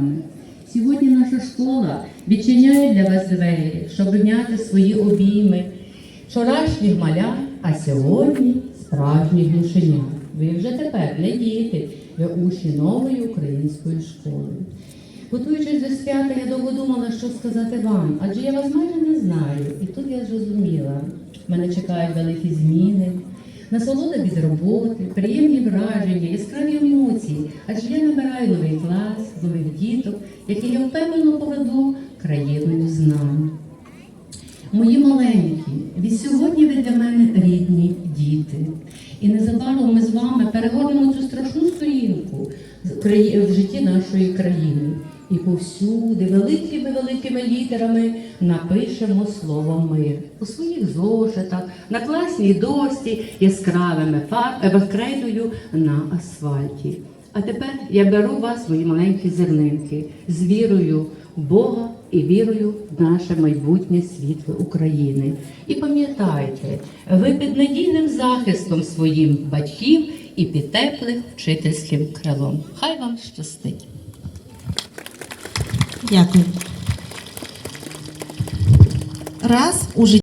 вами. Сьогодні наша школа відчиняє для вас двері, щоб обняти свої обійми вчорашніх малят, а сьогодні справжніх душенят. Ви вже тепер не діти, ви учні нової української школи. Готуючись до свята, я довго думала, що сказати вам, адже я вас майже не знаю. І тут я зрозуміла, мене чекають великі зміни, насолода від роботи, приємні враження, яскраві емоції, адже я набираю новий клас, нових діток, які я впевнено поведу країною знань. Мої маленькі, від сьогодні ви для мене рідні діти. І незабаром ми з вами перегорнемо цю страшну сторінку в житті нашої країни. І повсюди великими великими літерами напишемо слово мир у своїх зошитах, на класній дошці, яскравими фарбами, крейдою на асфальті. А тепер я беру вас, мої маленькі зернинки, з вірою в Бога і вірою в наше майбутнє світло України. І пам'ятайте, ви під надійним захистом своїм батьків і під теплим вчительським крилом. Хай вам щастить! Дякую. Раз у житті.